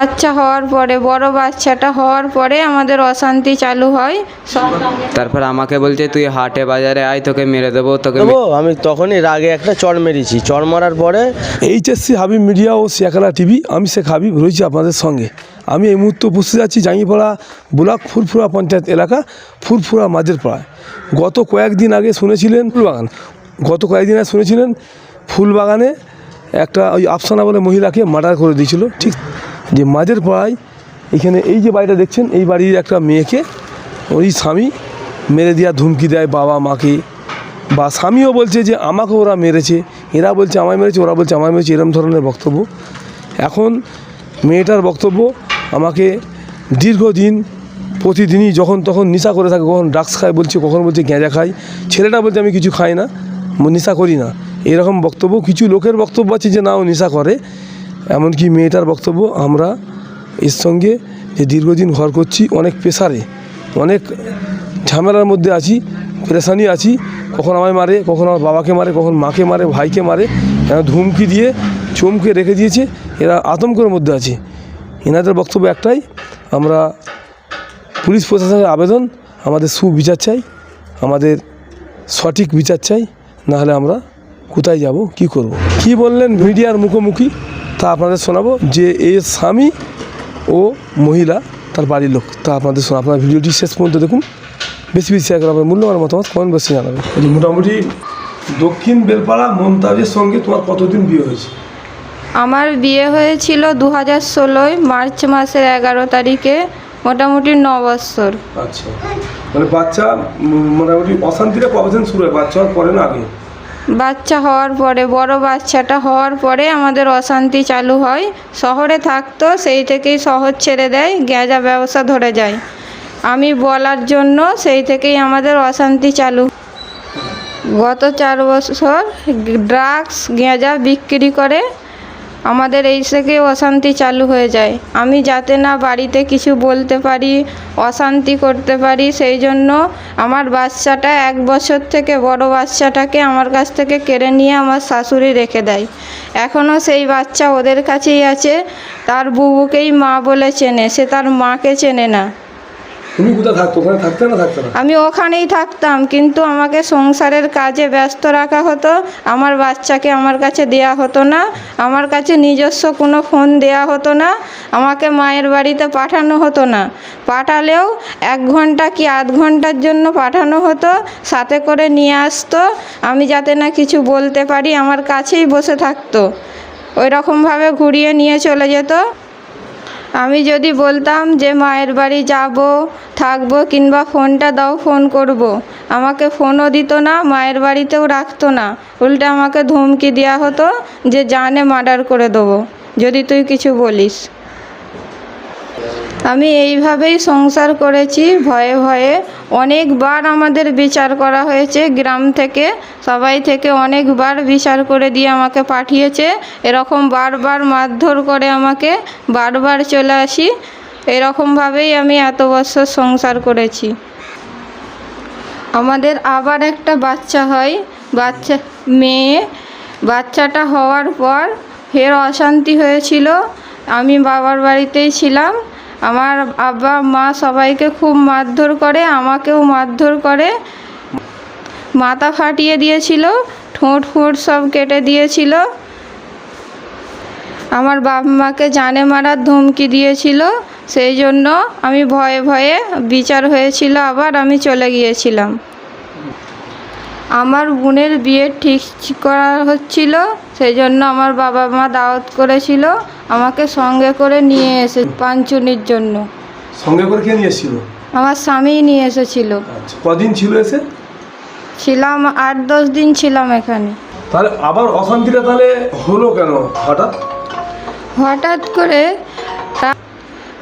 বাচ্চা হওয়ার পরে বড় বাচ্চাটা হওয়ার পরে আমাদের অশান্তি চালু হয়। তারপর আমাকে বলছে তুই হাটে বাজারে আয় তোকে মেরে দেবো তোকে দেবো? আমি তখনই রাগে একটা চড় মেরেছি। চড় মারার পরে এইচএসসি হাবিব মিডিয়া ও শেখালা টিভি আমি শেখ হাবিব রয়েছি আপনাদের সঙ্গে। আমি এই মুহূর্তে উপস্থিত আছি জাঙ্গিপাড়া ব্লক ফুরফুরা পঞ্চায়েত এলাকা ফুরফুরা মাঝের পাড়ায় গত কয়েকদিন আগে শুনেছিলেন ফুলবাগান। গত কয়েকদিন আগে শুনেছিলেন ফুলবাগানে একটা ওই আফসানা বলে মহিলাকে মার্ডার করে দিয়েছিল। ঠিক যে মাঝের পাড়ায় এখানে এই যে বাড়িটা দেখছেন, এই বাড়ির একটা মেয়েকে ওই স্বামী মেরে দেওয়ার ধুমকি দেয় বাবা মাকে। বা স্বামীও বলছে যে, আমাকে ওরা মেরেছে। এরা বলছে, আমায় মেরেছে। ওরা বলছে, আমায় মেরেছে। এরম ধরনের বক্তব্য। এখন মেয়েটার বক্তব্য, আমাকে দীর্ঘদিন প্রতিদিনই যখন তখন নেশা করে থাকে, কখন ড্রাগস খায়, বলছে, কখন বলছে গেঁজা খাই ছেলেটা বলছে, আমি কিছু খাই না নেশা করি না। এরকম বক্তব্য, কিছু লোকের বক্তব্য আছে যে, না, ও নেশা করে। এমনকি মেয়েটার বক্তব্য, আমরা এর সঙ্গে যে দীর্ঘদিন ঘর করছি, অনেক প্রেশারে অনেক ঝামেলার মধ্যে আছি, প্রেশানি আছি, কখন আমায় মারে, কখন আমার বাবাকে মারে, কখন মাকে মারে, ভাইকে মারে এরা ধুমকি দিয়ে চমকে রেখে দিয়েছে, এরা আতঙ্কের মধ্যে আছে এনাদের বক্তব্য একটাই, আমরা পুলিশ প্রশাসনের আবেদন, আমাদের সুবিচার চাই, আমাদের সঠিক বিচার চাই, নাহলে আমরা কোথায় যাব, কি করব। কি বললেন মিডিয়ার মুখোমুখি তা আপনাদের শোনাবো যে এর স্বামী ও মহিলা তার বাড়ির লোক। তা আপনাদের শোনা আপনার ভিডিওটি শেষ পর্যন্ত দেখুন। বেশি বেশি শেয়ার করবেন মূল্যবান মতামত কমেন্ট বক্সে জানাবেন। মোটামুটি দক্ষিণ বেলপাড়া মমতাজের সঙ্গে তোমার কতদিন বিয়ে হয়েছে? আমার বিয়ে হয়েছিল দু হাজার ষোলোয় মার্চ মাসের এগারো তারিখে মোটামুটি ন বৎসর আচ্ছা। মানে বাচ্চা মোটামুটি অশান্তিটা কবে শুরু হয়? বাচ্চা পরে না আগে? বাচ্চা হওয়ার পরে, বড় বাচ্চাটা হওয়ার পরে আমাদের অশান্তি চালু হয়। শহরে থাকতো, সেই থেকেই শহর ছেড়ে দেয়, গ্যাজা ব্যবসা ধরে যায়। আমি বলার জন্য সেই থেকেই আমাদের অশান্তি চালু। গত চার বছর ড্রাগস গেঁজা বিক্রি করে আমাদের এই থেকে অশান্তি চালু হয়ে যায়। আমি যাতে না বাড়িতে কিছু বলতে পারি, অশান্তি করতে পারি, সেই জন্য আমার বাচ্চাটা এক বছর থেকে, বড় বাচ্চাটাকে আমার কাছ থেকে কেড়ে নিয়ে আমার শাশুড়ি রেখে দেয়। এখনও সেই বাচ্চা ওদের কাছেই আছে। তার বুবুকেই মা বলে চেনে, সে তার মাকে চেনে না। তুমি কোথায় থাকতো? ওখানে থাকতে না না? আমি ওখানেই থাকতাম, কিন্তু আমাকে সংসারের কাজে ব্যস্ত রাখা হতো, আমার বাচ্চাকে আমার কাছে দেয়া হতো না, আমার কাছে নিজস্ব কোনো ফোন দেয়া হতো না, আমাকে মায়ের বাড়িতে পাঠানো হতো না। পাঠালেও এক ঘণ্টা কি আধ ঘণ্টার জন্য পাঠানো হতো, সাথে করে নিয়ে আসতো, আমি যাতে না কিছু বলতে পারি, আমার কাছেই বসে থাকতো। ওই রকমভাবে ঘুরিয়ে নিয়ে চলে যেত। আমি যদি বলতাম যে মায়ের বাড়ি যাব, থাকব কিংবা ফোনটা দাও, ফোন করব। আমাকে ফোনও দিত না, মায়ের বাড়িতেও রাখতো না। উল্টে আমাকে ধমকি দেওয়া হতো যে, জানে মার্ডার করে দেবো, যদি তুই কিছু বলিস। আমি এইভাবেই সংসার করেছি, ভয়ে ভয়ে। অনেকবার আমাদের বিচার করা হয়েছে, গ্রাম থেকে, সবাই থেকে অনেকবার বিচার করে দিয়ে আমাকে পাঠিয়েছে। এরকম বারবার মারধর করে আমাকে, বারবার চলে আসি। এরকমভাবেই আমি এত বছর সংসার করেছি। আমাদের আবার একটা বাচ্চা হয়, বাচ্চা, মেয়ে। বাচ্চাটা হওয়ার পর ফের অশান্তি হয়েছিল। আমি বাবার বাড়িতেই ছিলাম। আমার আব্বা, মা সবাইকে খুব মারধর করে, আমাকেও মারধর করে। মাথা ফাটিয়ে দিয়েছিল, ঠোঁট ফোঁট সব কেটে দিয়েছিল। আমার বাপ মাকে জানে মারার ধমকি দিয়েছিল, সেই জন্য আমি ভয়ে ভয়ে বিচার হয়েছিল, আবার আমি চলে গিয়েছিলাম। আমার বোনের বিয়ে ঠিক করা হচ্ছিল সেই জন্য আমার বাবা মা দাওয়াত করেছিল আমাকে সঙ্গে করে নিয়ে এসে পাঞ্চুনির জন্য। সঙ্গে করে কে নিয়ে এসেছিল? আমার স্বামীই নিয়ে এসেছিল। আচ্ছা কদিন ছিল এসে? ছিলাম আট দশ দিন ছিলাম এখানে। তাহলে আবার অশান্তিটা তাহলে হলো কেন হঠাৎ? হঠাৎ করে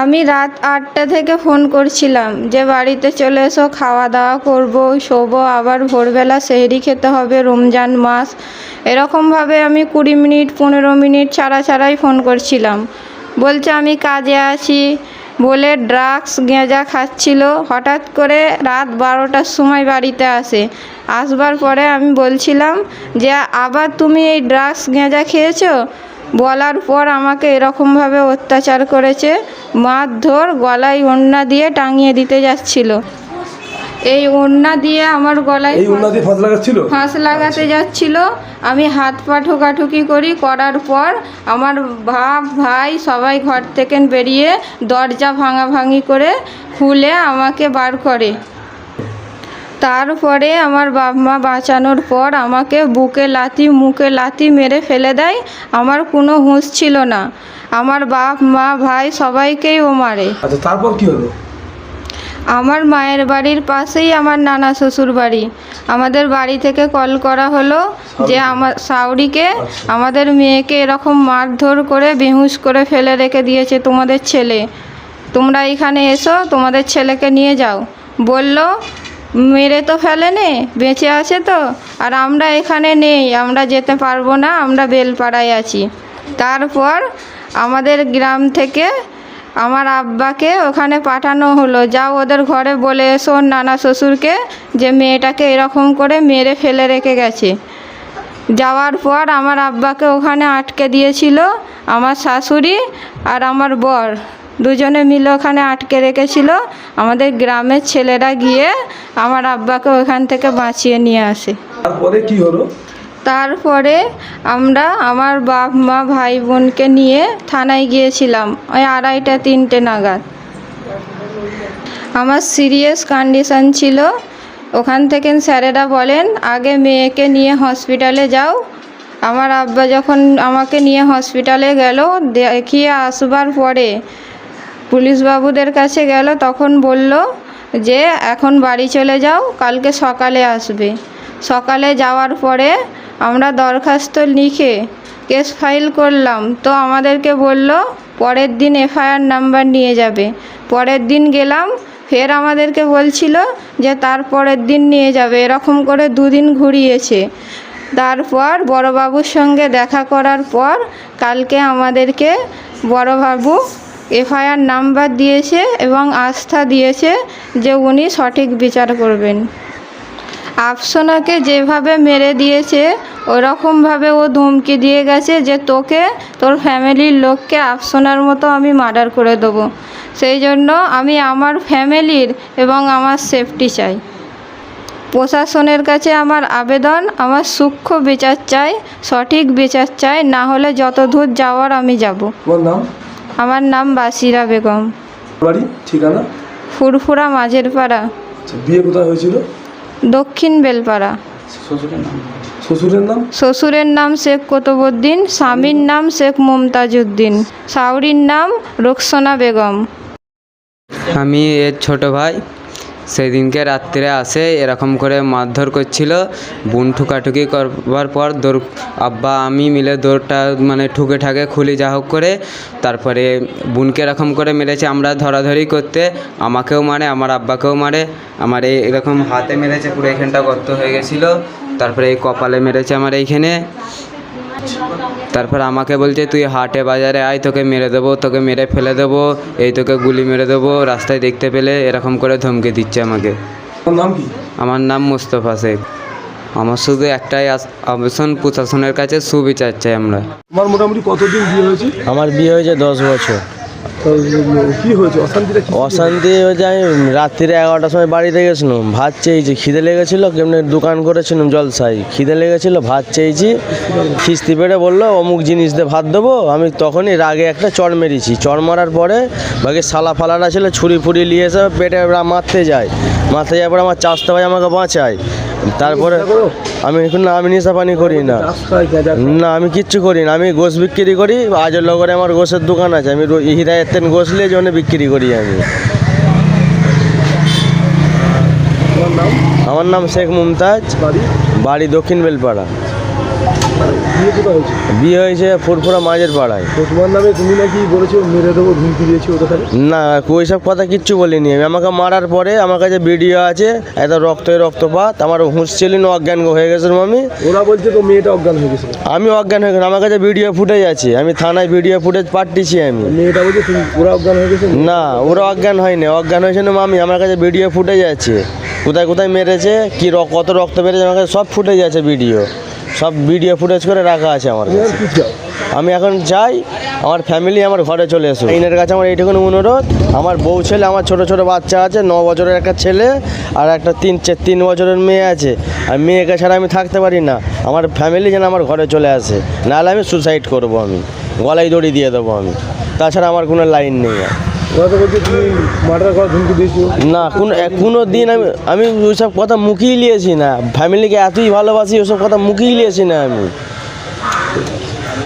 আমি রাত আটটা থেকে ফোন করছিলাম যে বাড়িতে চলে এসো খাওয়া দাওয়া করব, শোবো, আবার ভোরবেলা সেহরি খেতে হবে, রমজান মাস। এরকমভাবে আমি কুড়ি মিনিট, পনেরো মিনিট ছাড়া ছাড়াই ফোন করছিলাম। বলছে, আমি কাজে আছি। বলে ড্রাগস গেঁজা খাচ্ছিল। হঠাৎ করে রাত বারোটার সময় বাড়িতে আসে। আসবার পরে আমি বলছিলাম যে, আবার তুমি এই ড্রাগস গেঁজা খেয়েছো? বলার পর আমাকে এরকমভাবে অত্যাচার করেছে মারধর গলায় ওড়না দিয়ে টাঙিয়ে দিতে যাচ্ছিল। এই ওড়না দিয়ে আমার গলায় এই ফাঁস লাগাচ্ছিল? ফাঁস লাগাতে যাচ্ছিল। আমি হাত পা ঠোকাঠুকি করি করার পর আমার বাপ ভাই সবাই ঘর থেকে বেরিয়ে দরজা ভাঙাভাঙি করে খুলে আমাকে বার করে। তারপরে আমার বাপ মা বাঁচানোর পর আমাকে বুকে লাথি মুখে লাথি মেরে ফেলে দেয়। আমার কোনো হুঁশ ছিল না। আমার বাপ মা ভাই সবাইকেই ও মারে। আচ্ছা তারপর কি হলো? আমার মায়ের বাড়ির পাশেই আমার নানা শ্বশুর বাড়ি। আমাদের বাড়ি থেকে কল করা হলো যে আমার সাউরিকে আমাদের মেয়েকে এরকম মারধর করে বেহুশ করে ফেলে রেখে দিয়েছে তোমাদের ছেলে। তোমরা এখানে এসো তোমাদের ছেলেকে নিয়ে যাও। বলল মেরে তো ফেলেনি, বেঁচে আছে তো। আর আমরা এখানে নেই, আমরা যেতে পারব না, আমরা বেলপাড়ায় আছি। তারপর আমাদের গ্রাম থেকে আমার আব্বাকে ওখানে পাঠানো হলো। যাও ওদের ঘরে বলে এসো নানা শ্বশুরকে যে মেয়েটাকে এরকম করে মেরে ফেলে রেখে গেছে। যাওয়ার পর আমার আব্বাকে ওখানে আটকে দিয়েছিল আমার শাশুড়ি আর আমার বর। দুজনে মিলে ওখানে আটকে রেখেছিল। আমাদের গ্রামের ছেলেরা গিয়ে আমার আব্বাকে ওখান থেকে বাঁচিয়ে নিয়ে আসে। তারপরে কি হলো? তারপরে আমরা আমার বাপ মা ভাই বোনকে নিয়ে থানায় গিয়েছিলাম ওই আড়াইটা তিনটে নাগাদ। আমার সিরিয়াস কন্ডিশন ছিল। ওখান থেকে স্যারেরা বলেন আগে মেয়েকে নিয়ে হসপিটালে যাও। আমার আব্বা যখন আমাকে নিয়ে হসপিটালে গেল দেখিয়ে আসবার পরে পুলিশ বাবুদের কাছে গেল, তখন বলল যে, এখন বাড়ি চলে যাও, কালকে সকালে আসবে। সকালে যাওয়ার পরে আমরা দরখাস্ত লিখে কেস ফাইল করলাম। তো আমাদেরকে বলল, পরের দিন এফআইআর নাম্বার নিয়ে যাবে। পরের দিন গেলাম, ফের আমাদেরকে বলছিল যে, তার পরের দিন নিয়ে যাবে। এরকম করে দুদিন ঘুরিয়েছে। তারপর বড়বাবুর সঙ্গে দেখা করার পর কালকে আমাদেরকে বড়বাবু এফআইআর নাম্বার দিয়েছে এবং আস্থা দিয়েছে যে উনি সঠিক বিচার করবেন। আফসোনাকে যেভাবে মেরে দিয়েছে, ওরকমভাবে ও ধমকি দিয়ে গেছে যে তোকে, তোর ফ্যামিলির লোককে আফসোনার মতো আমি মার্ডার করে দেবো। সেই জন্য আমি আমার ফ্যামিলির এবং আমার সেফটি চাই। প্রশাসনের কাছে আমার আবেদন, আমার সূক্ষ্ম বিচার চাই, সঠিক বিচার চাই, না হলে যত দূর যাওয়ার আমি যাব। আমার নাম বাসিরা বেগম। বাড়ি ঠিকানা? ফুরফুরা মাঝের পাড়া আচ্ছা, বিয়ে কোথায় হয়েছিল? দক্ষিণ বেলপাড়া। শ্বশুরের নাম? শ্বশুরের নাম? শেখ কোতবুদ্দিন স্বামীর নাম শেখ মুমতাজউদ্দিন সাউরির নাম রোকসোনা বেগম। আমি এর ছোট ভাই। সেদিনকে রাত্রে আসে, এরকম করে মারধর করছিল। বুন ঠুকাঠুকি করবার পর দৌড়, আব্বা আমি মিলে দৌড়টা মানে ঠুকে ঠাকে খুলি যা হোক করে, তারপরে বোনকে এরকম করে মেরেছে আমরা ধরাধরি করতে। আমাকেও মারে, আমার আব্বাকেও মারে। আমার এই এরকম হাতে মেরেছে, পুরো এখানটা গর্ত হয়ে গেছিল। তারপরে এই কপালে মেরেছে আমার এইখানে। তারপর আমাকে বলছে তুই হাটে বাজারে আয় তোকে মেরে দেবো তোকে মেরে ফেলে দেবো এই তোকে গুলি মেরে দেবো রাস্তায় দেখতে পেলে এরকম করে ধমকে দিচ্ছে আমাকে। তোমার নাম কি? আমার নাম মুস্তফা শেখ। আমার শুধু একটাই আবেশন আবেদন প্রশাসনের কাছে সুবিচার চাই আমরা। আমার মোটামুটি কতদিন বিয়ে হয়েছে? আমার বিয়ে হয়েছে দশ বছর। হয়েছে? অশান্তি হয়েছে আমি রাত্রিরে এগারোটার সময় বাড়িতে গেছিলাম। ভাত চেয়েছি, খিদে লেগেছিল, কেমনি দোকান করেছিলাম জলসাই খিদে লেগেছিল, ভাত চেয়েছি। খিস্তি পেড়ে বলল, অমুক জিনিস দিয়ে ভাত দেবো। আমি তখনই রাগে একটা চড় মেরেছি। চড় মারার পরে বাকি সালা ফালাটা ছিল, ছুরি ফুরি নিয়ে এসে পেটে মারতে যায়। মারতে যাওয়ার পরে আমার চাষতে ভাই আমাকে বাঁচায়। তারপরে আমি এখন না আমি নেশা পানি করি না। না আমি কিচ্ছু করি না আমি গোশ বিক্রি করি আজের লগরে আমার গোশের দোকান আছে আমি রো- হিরায়ের তেন গোশ নিয়ে জন্য বিক্রি করি আমি। আমার নাম শেখ মুমতাজ বাড়ি? বাড়ি দক্ষিণ বেলপাড়া। বিয়ে হয়েছে? ফুরফুরা মাঝের পাড়ায়। তো তোমার নামে তুমি নাকি বলেছ মেরে দেবো ধুমকি দিয়েছি ওদের কাছে না ওইসব কথা কিচ্ছু বলিনি আমি। আমাকে মারার পরে আমার কাছে ভিডিও আছে এত রক্ত রক্তপাত আমার হুঁশ ছিল না অজ্ঞান হয়ে গেছিলাম আমি ওরা বলছে তো মেয়েটা অজ্ঞান হয়ে গেছিল আমি অজ্ঞান হয়ে গেলাম আমার কাছে ভিডিও ফুটেজ আছে। আমি থানায় ভিডিও ফুটেজ পাঠিয়েছি আমি। মেয়েটা বলছে তুমি ওরা অজ্ঞান হয়ে গেছে? না ওরা অজ্ঞান হয়নি অজ্ঞান হয়েছে না মামি আমার কাছে ভিডিও ফুটেজ আছে। কোথায় কোথায় মেরেছে কি কত রক্ত বেড়েছে আমার কাছে সব ফুটেজ আছে ভিডিও সব ভিডিও ফুটেজ করে রাখা আছে আমার আমি এখন চাই আমার ফ্যামিলি আমার ঘরে চলে এসো আইনের কাছে আমার এইটুকুন অনুরোধ, আমার বউ ছেলে, আমার ছোট ছোট বাচ্চা আছে, ন বছরের একটা ছেলে আর একটা তিন তিন বছরের মেয়ে আছে। আর মেয়েকে ছাড়া আমি থাকতে পারি না। আমার ফ্যামিলি যেন আমার ঘরে চলে আসে। নাহলে আমি সুসাইড করব আমি। গলায় দড়ি দিয়ে দেবো আমি। তাছাড়া আমার কোনো লাইন নেই। না, কোনো কোনো দিন আমি আমি ওইসব কথা মুখেই নিয়েছি না। ফ্যামিলিকে এতই ভালোবাসি ওইসব কথা মুখেই নিয়েছি না আমি।